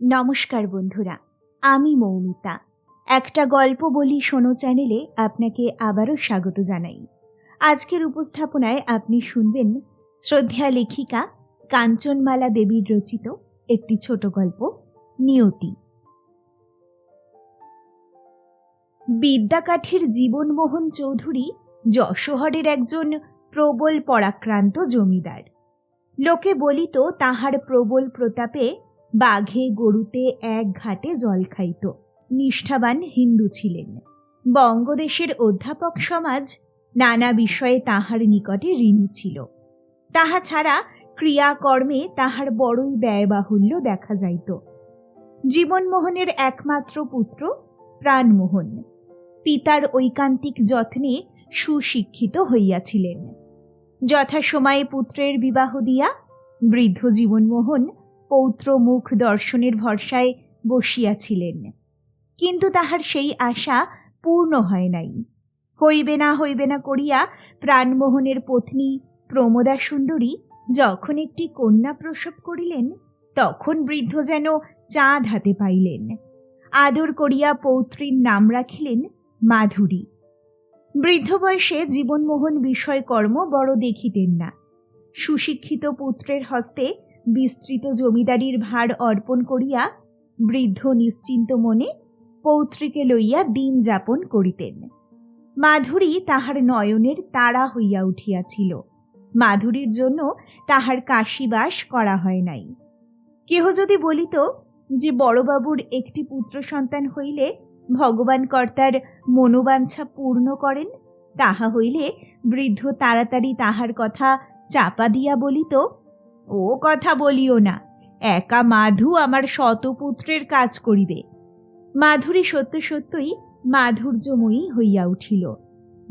নমস্কার বন্ধুরা, আমি মৌমিতা। একটা গল্প বলি শোনো চ্যানেলে আপনাকে আবারও স্বাগত জানাই। আজকের উপস্থাপনায় আপনি শুনবেন শ্রদ্ধা লেখিকা কাঞ্চনমালা দেবীর রচিত একটি ছোট গল্প, নিয়তি। বিদ্যাকাঠের জীবনমোহন চৌধুরী যশোহরের একজন প্রবল পরাক্রান্ত জমিদার। লোকে বলিত তাহার প্রবল প্রতাপে বাঘে গরুতে এক ঘাটে জল খাইত। নিষ্ঠাবান হিন্দু ছিলেন। বঙ্গদেশের অধ্যাপক সমাজ নানা বিষয়ে তাহার নিকটে ঋণী ছিল। তাহা ছাড়া ক্রিয়াকর্মে তাহার বড়ই ব্যয়বাহুল্য দেখা যাইত। জীবনমোহনের একমাত্র পুত্র প্রাণমোহন। পিতার ঐকান্তিক যত্নে সুশিক্ষিত হইয়াছিলেন। যথাসময়ে পুত্রের বিবাহ দিয়া বৃদ্ধ জীবনমোহন পৌত্র মুখ দর্শনের ভরসায় বসিয়াছিলেন। কিন্তু তাহার সেই আশা পূর্ণ হয় নাই। হইবে না হইবে না করিয়া প্রাণমোহনের পত্নী প্রমোদা সুন্দরী যখন একটি কন্যা প্রসব করিলেন, তখন বৃদ্ধ যেন চাঁদ হাতে পাইলেন। আদর করিয়া পৌত্রীর নাম রাখিলেন মাধুরী। বৃদ্ধ বয়সে জীবনমোহন বিষয়কর্ম বড় দেখিতেন না। সুশিক্ষিত পুত্রের হস্তে বিস্তৃত জমিদারির ভার অর্পণ করিয়া বৃদ্ধ নিশ্চিন্ত মনে পৌত্রীকে লইয়া দিন যাপন করিতেন। মাধুরী তাহার নয়নের তারা হইয়া উঠিয়াছিল। মাধুরীর জন্য তাহার কাশিবাস করা হয় নাই। কেহ যদি বলিত যে বড়বাবুর একটি পুত্র সন্তান হইলে ভগবান কর্তার মনোবাঞ্ছা পূর্ণ করেন, তাহা হইলে বৃদ্ধ তাড়াতাড়ি তাহার কথা চাপা দিয়া বলিত ও কথা বলিও না। একা মাধু আমার শতপুত্রের কাজ করিবে। মাধুরী সত্য সত্যই মাধুর্যময়ী হইয়া উঠিল।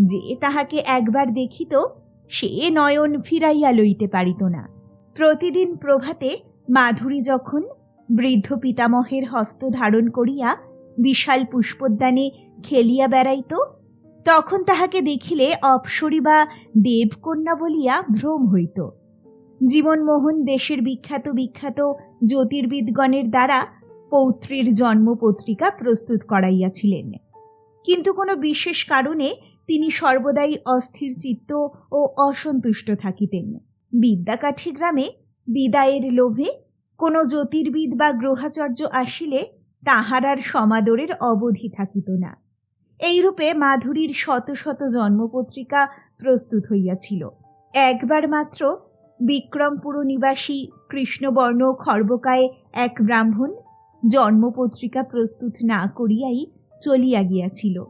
যে তাহাকে একবার দেখিত, সে নয়ন ফিরাইয়া লইতে পারিত না। প্রতিদিন প্রভাতে মাধুরী যখন বৃদ্ধ পিতামহের হস্ত ধারণ করিয়া বিশাল পুষ্পোদ্যানে খেলিয়া বেড়াইত, তখন তাহাকে দেখিলে অপসরী বা দেবকন্যা বলিয়া ভ্রম হইত। জীবনমোহন দেশের বিখ্যাত বিখ্যাত জ্যোতির্বিদগণের দ্বারা পৌত্রীর জন্মপত্রিকা প্রস্তুত করাইয়াছিলেন। কিন্তু কোনো বিশেষ কারণে তিনি সর্বদাই অস্থির চিত্ত ও অসন্তুষ্ট থাকিতেন। বিদ্যাকাঠি গ্রামে বিদায়ের লোভে কোনো জ্যোতির্বিদ বা গ্রহাচর্য আসিলে তাহার আর সমাদরের অবধি থাকিত না। এইরূপে মাধুরীর শত শত জন্মপত্রিকা প্রস্তুত হইয়াছিল। একবার মাত্র বিক্রমপুর নিবাসী কৃষ্ণবর্ণ খর্বকায় এক ব্রাহ্মণ জন্মপত্রিকা প্রস্তুত না করিয়াই চলিয়া গিয়াছিল।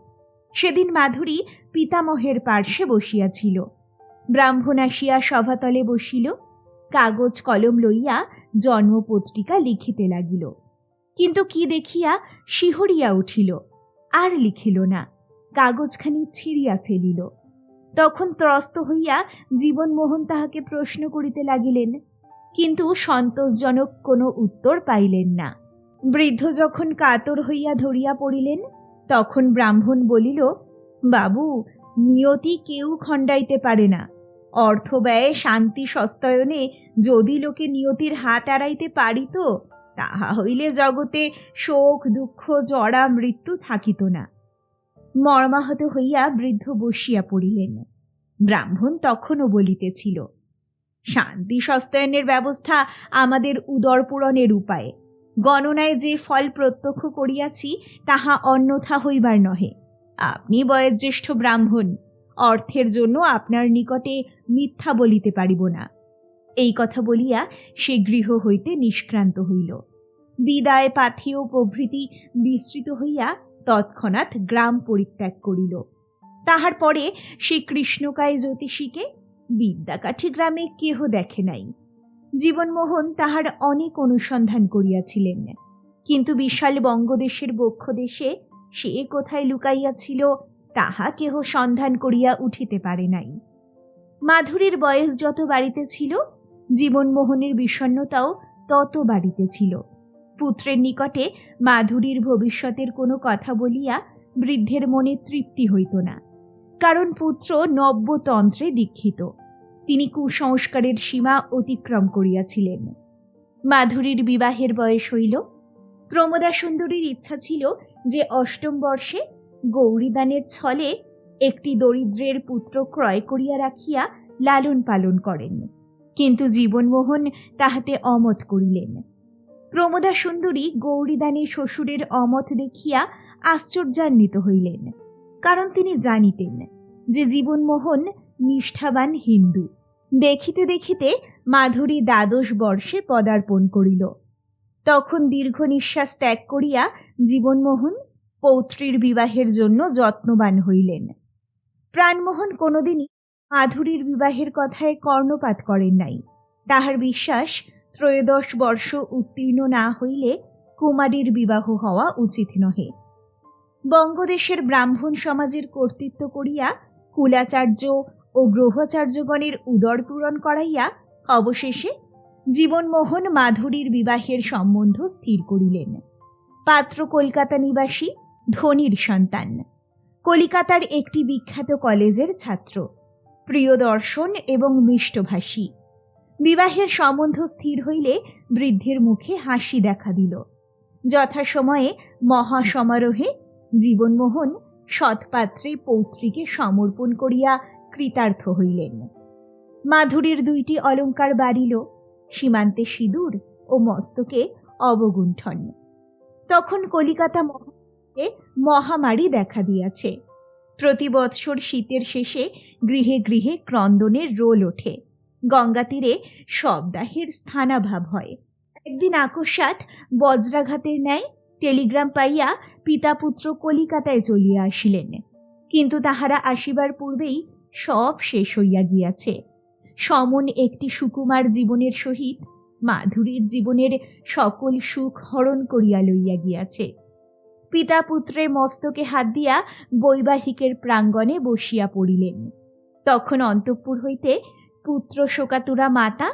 সেদিন মাধুরী পিতামহের পার্শ্বে বসিয়াছিল। ব্রাহ্মণ আসিয়া সভাতলে বসিল, কাগজ কলম লইয়া জন্মপত্রিকা লিখিতে লাগিল। কিন্তু কি দেখিয়া শিহরিয়া উঠিল, আর লিখিল না, কাগজখানি ছিঁড়িয়া ফেলিল। তখন ত্রস্ত হইয়া জীবনমোহন তাহাকে প্রশ্ন করিতে লাগিলেন, কিন্তু সন্তোষজনক কোনো উত্তর পাইলেন না। বৃদ্ধ যখন কাতর হইয়া ধরিয়া পড়িলেন, তখন ব্রাহ্মণ বলিল, বাবু, নিয়তি কেউ খণ্ডাইতে পারে না। অর্থ ব্যয়ে শান্তি সস্তায়নে যদি লোকে নিয়তির হাত এড়াইতে পারিত তাহা হইলে জগতে শোক, দুঃখ জড়া মৃত্যু থাকিত না। মর্মাহত হইয়া বৃদ্ধ বসিয়া পড়িলেন। ব্রাহ্মণ তখনও বলিতেছিল শান্তি সস্তায়নের ব্যবস্থা আমাদের উদর পূরণের উপায়ে। গণনায় যে ফল প্রত্যক্ষ করিয়াছি, তাহা অন্যথা হইবার নহে। আপনি বয়োজ্যেষ্ঠ ব্রাহ্মণ, অর্থের জন্য আপনার নিকটে মিথ্যা বলিতে পারিব না। এই কথা বলিয়া সে গৃহ হইতে নিষ্ক্রান্ত হইল। বিদায় পাথেয় প্রভৃতি বিস্তৃত হইয়া তৎক্ষণাৎ গ্রাম পরিত্যাগ করিল। তাহার পরে সে কৃষ্ণকায় জ্যোতিষীকে বিদ্যাকাঠি গ্রামে কেহ দেখে নাই। জীবনমোহন তাহার অনেক অনুসন্ধান করিয়াছিলেন। কিন্তু বিশাল বঙ্গদেশের বক্ষ দেশে সে কোথায় লুকাইয়াছিল, তাহা কেহ সন্ধান করিয়া উঠিতে পারে নাই। মাধুরীর বয়স যত বাড়িতে ছিল, জীবনমোহনের বিষণ্নতাও তত বাড়িতে ছিল। পুত্রের নিকটে মাধুরীর ভবিষ্যতের কোনো কথা বলিয়া বৃদ্ধের মনে তৃপ্তি হইত না। কারণ পুত্র নব্যতন্ত্রে দীক্ষিত। তিনি কুসংস্কারের সীমা অতিক্রম করিয়াছিলেন। মাধুরীর বিবাহের বয়স হইল। প্রমোদা সুন্দরীর ইচ্ছা ছিল যে অষ্টম বর্ষে গৌরীদানের ছলে একটি দরিদ্রের পুত্র ক্রয় করিয়া রাখিয়া লালন পালন করেন। কিন্তু জীবনমোহন তাহাতে অমত করিলেন। প্রমোদা সুন্দরী গৌরীদানী শ্বশুরের অমত দেখিয়া আশ্চর্যান্বিত হইলেন, কারণ তিনি জানিতেন যে জীবনমোহন নিষ্ঠাবান হিন্দু। দেখিতে দেখিতে মাধুরী দ্বাদশ বর্ষে পদার্পণ করিল। তখন দীর্ঘ নিঃশ্বাস ত্যাগ করিয়া জীবনমোহন পৌত্রীর বিবাহের জন্য যত্নবান হইলেন। প্রাণমোহন কোনোদিনই মাধুরীর বিবাহের কথায় কর্ণপাত করেন নাই। তাহার বিশ্বাস ত্রয়োদশ বর্ষ উত্তীর্ণ না হইলে কুমারীর বিবাহ হওয়া উচিত নহে। বঙ্গদেশের ব্রাহ্মণ সমাজের কর্তৃত্ব করিয়া কুলাচার্য ও গ্রহাচার্যগণের উদর পূরণ করাইয়া অবশেষে জীবনমোহন মাধুরীর বিবাহের সম্বন্ধ স্থির করিলেন। পাত্র কলকাতা নিবাসী, ধনির সন্তান। কলিকাতার একটি বিখ্যাত কলেজের ছাত্র। প্রিয় দর্শন এবং মিষ্টভাষী। বিবাহের সম্বন্ধ স্থির হইলে বৃদ্ধের মুখে হাসি দেখা দিল। যথাসময়ে মহাসমারোহে জীবনমোহন সৎপাত্রে পৌত্রীকে সমর্পণ করিয়া কৃতার্থ হইলেন। মাধুরীর দুইটি অলঙ্কার বাড়িল, সীমান্তে সিঁদুর ও মস্তকে অবগুণ্ঠন। তখন কলিকাতা মহাকে মহামারী দেখা দিয়াছে। প্রতি বৎসর শীতের শেষে গৃহে গৃহে ক্রন্দনের রোল ওঠে। গঙ্গা তীরে শবদাহের স্থানাভাব হয়। একদিন আকস্মাৎ বজ্রাঘাতের ন্যায় টেলিগ্রাম পাইয়া পিতা পুত্র কলিকাতায় চলিয়া আসিলেন। কিন্তু তাহারা আসিবার পূর্বেই সব শেষ হইয়া গিয়াছে। সমন একটি সুকুমার জীবনের সহিত মাধুরীর জীবনের সকল সুখ হরণ করিয়া লইয়া গিয়াছে। পিতা পুত্রের মস্তকে হাত দিয়া বৈবাহিকের প্রাঙ্গণে বসিয়া পড়িলেন। তখন অন্তঃপুর হইতে পুত্র শোকাতুরা মাতা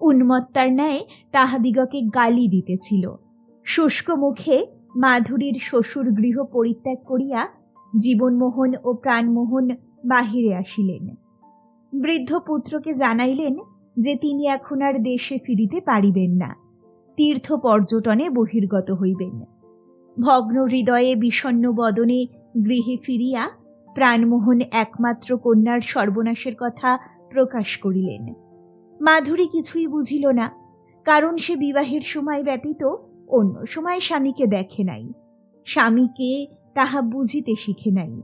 উন্মত্তার ন্যায় তাহাদিগকে গালি দিতেছিল। শুষ্ক মুখে মাধুরীর শ্বশুর গৃহ পরিত্যাগ করিয়া জীবনমোহন ও প্রাণমোহন বাহিরে আসিলেন। বৃদ্ধ পুত্রকে জানাইলেন যে তিনি এখন আর দেশে ফিরিতে পারিবেন না। তীর্থ পর্যটনে বহির্গত হইবেন। ভগ্ন হৃদয়ে বিষণ্ন বদনে গৃহে ফিরিয়া প্রাণমোহন একমাত্র কন্যার সর্বনাশের কথা প্রকাশ করিলেন। মাধুরী কিছুই বুঝিল না, কারণ সে বিবাহের সময় ব্যতীত অন্য সময় স্বামীকে দেখে নাই। স্বামীকে তাহা বুঝিতে শিখে নাই।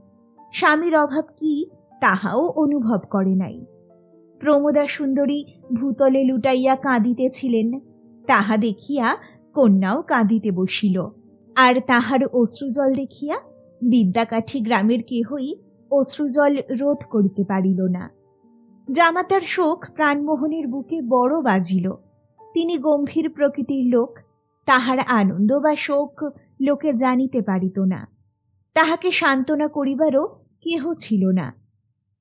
স্বামীর অভাব কি, তাহাও অনুভব করে নাই। প্রমোদা সুন্দরী ভূতলে লুটাইয়া কাঁদিতেছিলেন, তাহা দেখিয়া কন্যাও কাঁদিতে বসিল। আর তাহার অশ্রুজল দেখিয়া বিদ্যাকাঠি গ্রামের কেহই অশ্রুজল রোধ করিতে পারিল না। জামাতার শোক প্রাণমোহনের বুকে বড় বাজিল। তিনি গম্ভীর প্রকৃতির লোক, তাহার আনন্দ বা শোক লোকে জানিতে পারিত না। তাহাকে সান্ত্বনা করিবারও কেহ ছিল না।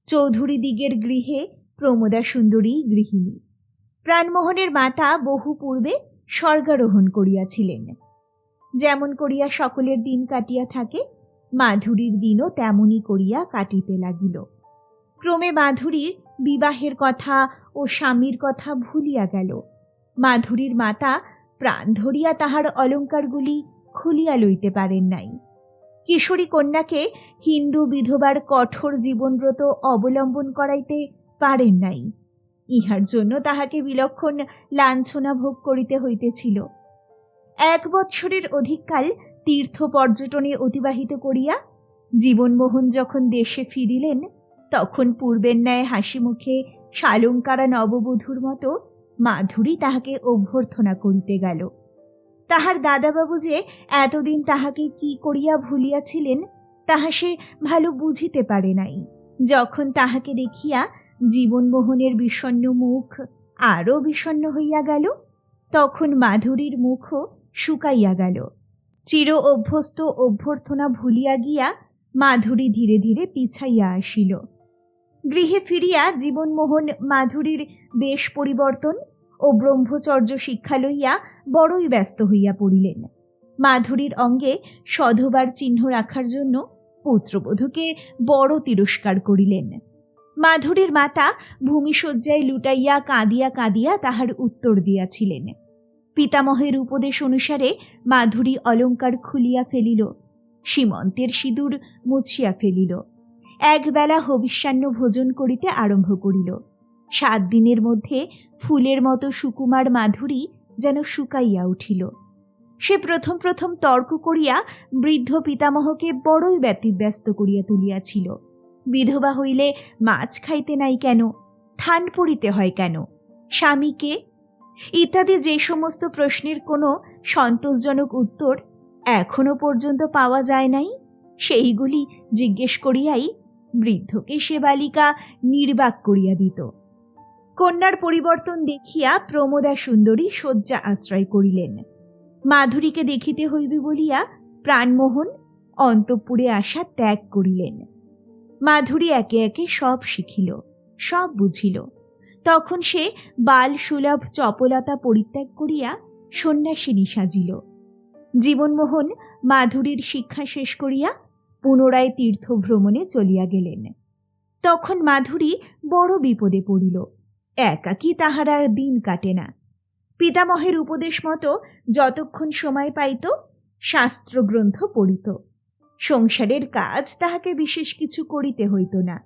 চৌধুরী দিগের গৃহে প্রমোদা সুন্দরী গৃহিণী। প্রাণমোহনের মাতা বহু পূর্বে স্বর্গারোহণ করিয়াছিলেন। যেমন করিয়া সকলের দিন কাটিয়া থাকে, মাধুরীর দিনও তেমনই করিয়া কাটিতে লাগিল। ক্রমে মাধুরীর বিবাহের কথা ও স্বামীর কথা ভুলিয়া গেল। মাধুরীর মাতা প্রাণ ধরিয়া তাহার অলঙ্কারগুলি খুলিয়া লইতে পারেন নাই। কিশোরী কন্যাকে হিন্দু বিধবার কঠোর জীবনব্রত অবলম্বন করাইতে পারেন নাই। ইহার জন্য তাহাকে বিলক্ষণ লাঞ্ছনা ভোগ করিতে হইতেছিল। এক বৎসরের অধিককাল তীর্থ পর্যটনে অতিবাহিত করিয়া জীবনমোহন যখন দেশে ফিরিলেন তখন পূর্বের ন্যায় হাসি মুখে শালঙ্কারা নববধূর মতো মাধুরী তাহাকে অভ্যর্থনা করিতে গেল। তাহার দাদাবাবু যে এতদিন তাহাকে কি করিয়া ভুলিয়াছিলেন, তাহা সে ভালো বুঝিতে পারে নাই। যখন তাহাকে দেখিয়া জীবনমোহনের বিষণ্ন মুখ আরও বিষণ্ন হইয়া গেল, তখন মাধুরীর মুখও শুকাইয়া গেল। চির অভ্যস্ত অভ্যর্থনা ভুলিয়া গিয়া মাধুরী ধীরে ধীরে পিছাইয়া আসিল। গৃহে ফিরিয়া জীবনমোহন মাধুরীর বেশ পরিবর্তন ও ব্রহ্মচর্য শিক্ষা লইয়া বড়ই ব্যস্ত হইয়া পড়িলেন। মাধুরীর অঙ্গে সধবার চিহ্ন রাখার জন্য পুত্রবধূকে বড় তিরস্কার করিলেন। মাধুরীর মাতা ভূমিশয্যায় লুটাইয়া কাঁদিয়া কাঁদিয়া তাহার উত্তর দিয়াছিলেন। পিতামহের উপদেশ অনুসারে মাধুরী অলঙ্কার খুলিয়া ফেলিল, সীমন্তের সিঁদুর মুছিয়া ফেলিল। একবেলা হবিষ্যান্ন ভোজন করিতে আরম্ভ করিল। সাত দিনের মধ্যে ফুলের মতো সুকুমার মাধুরী যেন শুকাইয়া উঠিল। সে প্রথম প্রথম তর্ক করিয়া বৃদ্ধ পিতামহকে বড়ই ব্যতিব্যস্ত করিয়া তুলিয়াছিল। বিধবা হইলে মাছ খাইতে নাই কেন? থান পড়িতে হয় কেন? স্বামীকে? ইত্যাদি যে সমস্ত প্রশ্নের কোনো সন্তোষজনক উত্তর এখনও পর্যন্ত পাওয়া যায় নাই? সেইগুলি জিজ্ঞেস করিয়াই বৃদ্ধকে সে বালিকা নির্বাক করিয়া দিত। কন্যার পরিবর্তন দেখিয়া প্রমোদা সুন্দরী শয্যা আশ্রয় করিলেন। মাধুরীকে দেখিতে হইবে বলিয়া প্রাণমোহন অন্তঃপুরে আসা ত্যাগ করিলেন। মাধুরী একে একে সব শিখিল, সব বুঝিল। তখন সে বাল সুলভ চপলতা পরিত্যাগ করিয়া সন্ন্যাসিনী সাজিল। জীবনমোহন মাধুরীর শিক্ষা শেষ করিয়া পুনরায় তীর্থ ভ্রমণে চলিয়া গেলেন। তখন মাধুরী বড় বিপদে পড়িল। একাকী তাহার আর দিন কাটে না। পিতামহের উপদেশ মতো যতক্ষণ সময় পাইত, শাস্ত্রগ্রন্থ পড়িত। সংসারের কাজ তাহাকে বিশেষ কিছু করিতে হইত না।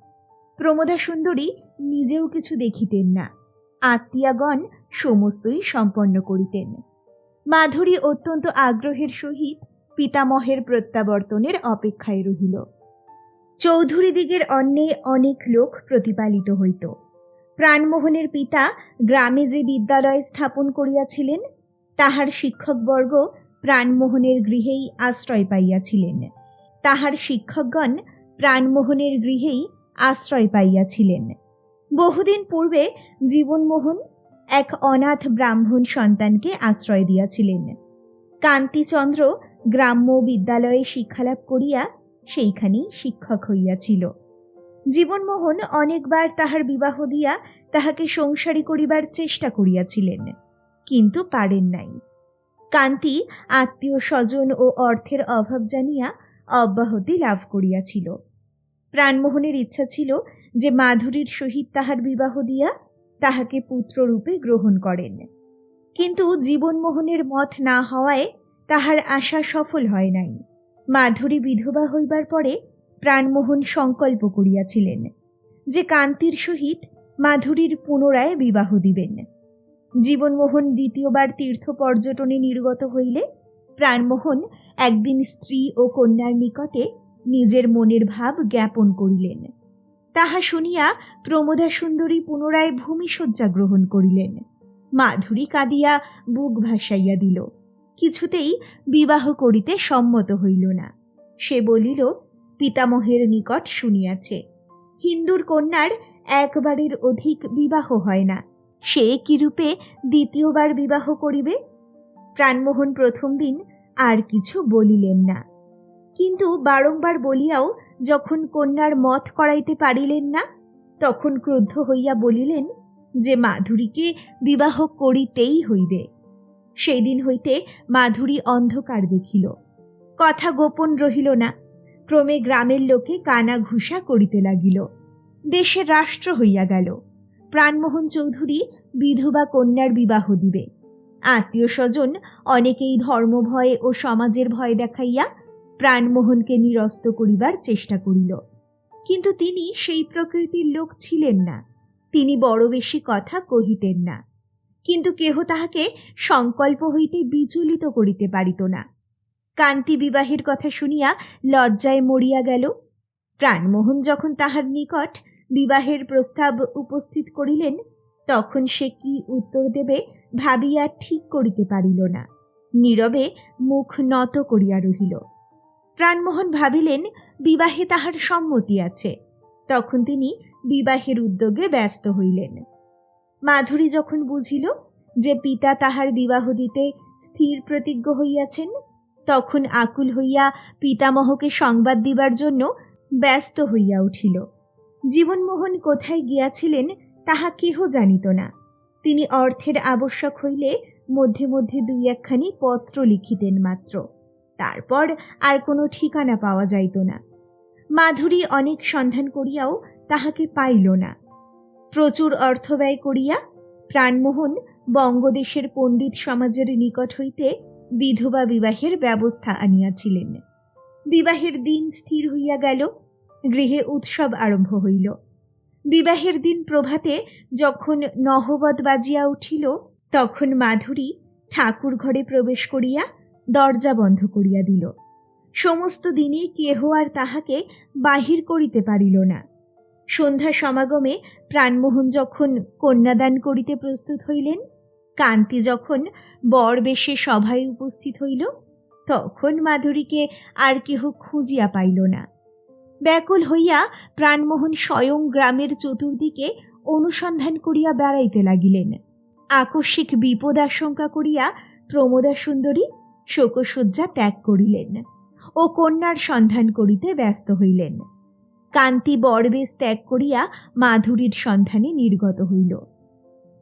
প্রমোদা সুন্দরী নিজেও কিছু দেখিতেন না। আত্মীয়াগণ সমস্তই সম্পন্ন করিতেন। মাধুরী অত্যন্ত আগ্রহের সহিত পিতামহের প্রত্যাবর্তনের অপেক্ষায় রহিল। চৌধুরীদিগের অন্যে অনেক লোক প্রতিপালিত হইত। প্রাণমোহনের পিতা গ্রামে যে বিদ্যালয় স্থাপন করিয়াছিলেন, তাহার শিক্ষকবর্গ প্রাণমোহনের গৃহেই আশ্রয় পাইয়াছিলেন। তাহার শিক্ষকগণ প্রাণমোহনের গৃহেই আশ্রয় পাইয়াছিলেন। বহুদিন পূর্বে জীবনমোহন এক অনাথ ব্রাহ্মণ সন্তানকে আশ্রয় দিয়াছিলেন। কান্তিচন্দ্র গ্রাম্য বিদ্যালয়ে শিক্ষালাভ করিয়া সেইখানেই শিক্ষক হইয়াছিল। জীবনমোহন অনেকবার তাহার বিবাহ দিয়া তাহাকে সংসারী করিবার চেষ্টা করিয়াছিলেন, কিন্তু পারেন নাই। কান্তি আত্মীয় স্বজন ও অর্থের অভাব জানিয়া অব্যাহতি লাভ করিয়াছিল। প্রাণমোহনের ইচ্ছা ছিল যে মাধুরীর সহিত তাহার বিবাহ দিয়া তাহাকে পুত্ররূপে গ্রহণ করেন। কিন্তু জীবনমোহনের মত না হওয়ায় তাহার আশা সফল হয় নাই। মাধুরী বিধবা হইবার পরে প্রাণমোহন সংকল্প করিয়াছিলেন যে কান্তির সহিত মাধুরীর পুনরায় বিবাহ দিবেন। জীবনমোহন দ্বিতীয়বার তীর্থ পর্যটনে নির্গত হইলে প্রাণমোহন একদিন স্ত্রী ও কন্যার নিকটে নিজের মনের ভাব জ্ঞাপন করিলেন। তাহা শুনিয়া প্রমোদা সুন্দরী পুনরায় ভূমিশয্যা গ্রহণ করিলেন। মাধুরী কাঁদিয়া বুক ভাসাইয়া দিল। কিছুতেই বিবাহ করিতে সম্মত হইল না। সে বলিল, পিতামহের নিকট শুনিয়াছে, হিন্দুর কন্যার একবারের অধিক বিবাহ হয় না। সে কিরূপে দ্বিতীয়বার বিবাহ করিবে? প্রাণমোহন প্রথম দিন আর কিছু বলিলেন না। কিন্তু বারংবার বলিয়াও যখন কন্যার মত করাইতে পারিলেন না, তখন ক্রুদ্ধ হইয়া বলিলেন, যে মাধুরীকে বিবাহ করিতেই হইবে। সেই দিন হইতে মাধুরী অন্ধকার দেখিল। কথা গোপন রহিল না। ক্রমে গ্রামের লোকে কানা ঘুষা করিতে লাগিল। দেশের রাষ্ট্র হইয়া গেল। প্রাণমোহন চৌধুরী বিধবা কন্যার বিবাহ দিবে। আত্মীয় স্বজন অনেকেই ধর্মভয় ও সমাজের ভয় দেখাইয়া প্রাণমোহনকে নিরস্ত করিবার চেষ্টা করিল। কিন্তু তিনি সেই প্রকৃতির লোক ছিলেন না। তিনি বড় বেশি কথা কহিতেন না। কিন্তু কেহ তাহাকে সংকল্প হইতে বিচলিত করিতে পারিত না। কান্তি বিবাহের কথা শুনিয়া লজ্জায় মরিয়া গেল। প্রাণমোহন যখন তাহার নিকট বিবাহের প্রস্তাব উপস্থিত করিলেন, তখন সে কি উত্তর দেবে ভাবিয়া ঠিক করিতে পারিল না। নীরবে মুখ নত করিয়া রহিল। প্রাণমোহন ভাবিলেন, বিবাহে তাহার সম্মতি আছে। তখন তিনি বিবাহের উদ্যোগে ব্যস্ত হইলেন। মাধুরী যখন বুঝিল যে পিতা তাহার বিবাহ দিতে স্থির প্রতিজ্ঞ হইয়াছেন, তখন আকুল হইয়া পিতামহকে সংবাদ দিবার জন্য ব্যস্ত হইয়া উঠিল। জীবনমোহন কোথায় গিয়াছিলেন তাহা কেহ জানিত না। তিনি অর্থের আবশ্যক হইলে মধ্যে মধ্যে দুই একখানি পত্র লিখিতেন মাত্র। তারপর আর কোনো ঠিকানা পাওয়া যাইত না। মাধুরী অনেক সন্ধান করিয়াও তাহাকে পাইল না। প্রচুর অর্থ ব্যয় করিয়া প্রাণমোহন বঙ্গদেশের পণ্ডিত সমাজের নিকট হইতে বিধবা বিবাহের ব্যবস্থা আনিয়াছিলেন। বিবাহের দিন স্থির হইয়া গেল, গৃহে উৎসব আরম্ভ হইল। বিবাহের দিন প্রভাতে যখন নহবত বাজিয়া উঠিল, তখন মাধুরী ঠাকুর ঘরে প্রবেশ করিয়া দরজা বন্ধ করিয়া দিল। সমস্ত দিনে কেহ আর তাহাকে বাহির করিতে পারিল না। সন্ধ্যা সমাগমে প্রাণমোহন যখন কন্যাদান করিতে প্রস্তুত হইলেন, কান্তি যখন বর বেশে সভায় উপস্থিত হইল, তখন মাধুরীকে আর কেহ খুঁজিয়া পাইল না। ব্যাকুল হইয়া প্রাণমোহন স্বয়ং গ্রামের চতুর্দিকে অনুসন্ধান করিয়া বেড়াইতে লাগিলেন। আকস্মিক বিপদ আশঙ্কা করিয়া প্রমোদা সুন্দরী শোকসজ্জা ত্যাগ করিলেন ও কন্যার সন্ধান করিতে ব্যস্ত হইলেন। কান্তি বরবেশ ত্যাগ করিয়া মাধুরীর সন্ধানে নির্গত হইল।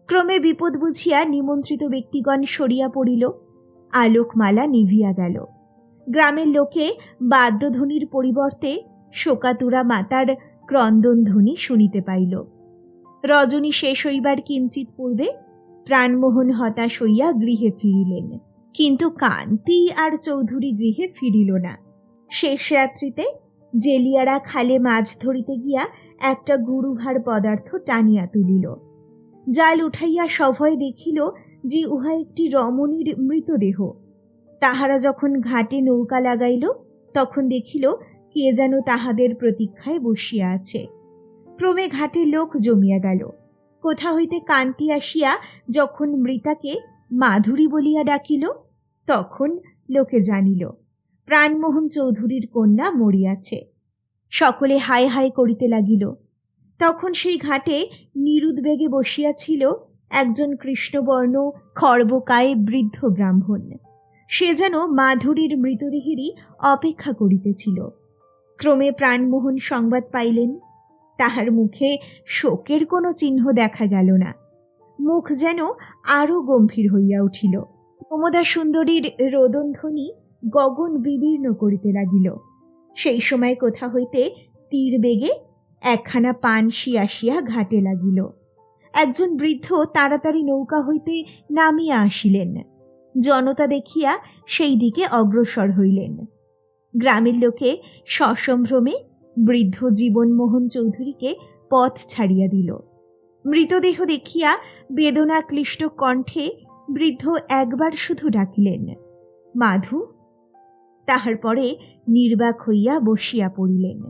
ক্রমে বিপদ বুঝিয়া নিমন্ত্রিত ব্যক্তিগণ সরিয়া পড়িল। আলোকমালা নিভিয়া গেল। গ্রামের লোকে বাদ্যধ্বনির পরিবর্তে শোকাতুরা মাতার ক্রন্দনধ্বনি শুনিতে পাইল। রজনী শেষ হইবার কিঞ্চিত পূর্বে প্রাণমোহন হতাশ হইয়া গৃহে ফিরিলেন। কিন্তু কান্তি আর চৌধুরী গৃহে ফিরিল না। শেষ রাত্রিতে জেলিয়ারা খালে মাছ ধরিতে গিয়া একটা গুরুভার পদার্থ টানিয়া তুলিল। জাল উঠাইয়া সভয় দেখিল যে উহা একটি রমণীর মৃতদেহ। তাহারা যখন ঘাটে নৌকা লাগাইল, তখন দেখিল কে যেন তাহাদের প্রতীক্ষায় বসিয়া আছে। ক্রমে ঘাটে লোক জমিয়া গেল। কোথা হইতে কান্তি আসিয়া যখন মৃতাকে মাধুরী বলিয়া ডাকিল, তখন লোকে জানিল প্রাণমোহন চৌধুরীর কন্যা মরিয়াছে। সকলে হায় হায় করিতে লাগিল। তখন সেই ঘাটে নিরুদ্বেগে বসিয়াছিল একজন কৃষ্ণবর্ণ খর্বকায়ে বৃদ্ধ ব্রাহ্মণ। সে যেন মাধুরীর মৃতদেহেরই অপেক্ষা করিতেছিল। ক্রমে প্রাণমোহন সংবাদ পাইলেন, তাহার মুখে শোকের কোনো চিহ্ন দেখা গেল না। মুখ যেন আরও গম্ভীর হইয়া উঠিল। প্রমোদা সুন্দরীর রোদনধ্বনি গগন বিদীর্ণ করিতে লাগিল। সেই সময় কোথা হইতে তীর বেগে একখানা পানসি আসিয়া ঘাটে লাগিল। একজন বৃদ্ধ তাড়াতাড়ি নৌকা হইতে নামিয়া আসিলেন। জনতা দেখিয়া সেই দিকে অগ্রসর হইলেন। গ্রামের লোকে সসম্ভ্রমে বৃদ্ধ জীবনমোহন চৌধুরীকে পথ ছাড়িয়া দিল। মৃতদেহ দেখিয়া বেদনাক্লিষ্ট কণ্ঠে বৃদ্ধ একবার শুধু ডাকিলেন, মাধু তাহার পরে নির্বাক হইয়া বসিয়া পড়িলেন।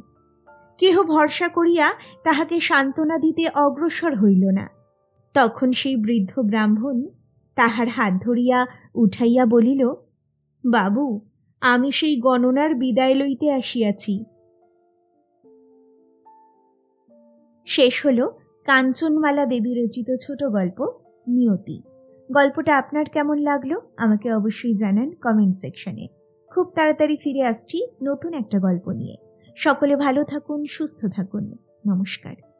কেহ ভরসা করিয়া তাহাকে সান্ত্বনা দিতে অগ্রসর হইল না। তখন সেই বৃদ্ধ ব্রাহ্মণ তাহার হাত ধরিয়া উঠাইয়া বলিল, বাবু, আমি সেই গণনার বিদায় লইতে আসিয়াছি। শেষ হল কাঞ্চনমালা দেবী রচিত ছোট গল্প, নিয়তি। গল্পটা আপনার কেমন লাগল আমাকে অবশ্যই জানান কমেন্ট সেকশনে। খুব তাড়াতাড়ি ফিরে আসছি নতুন একটা গল্প নিয়ে। সকলে ভালো থাকুন সুস্থ থাকুন। নমস্কার।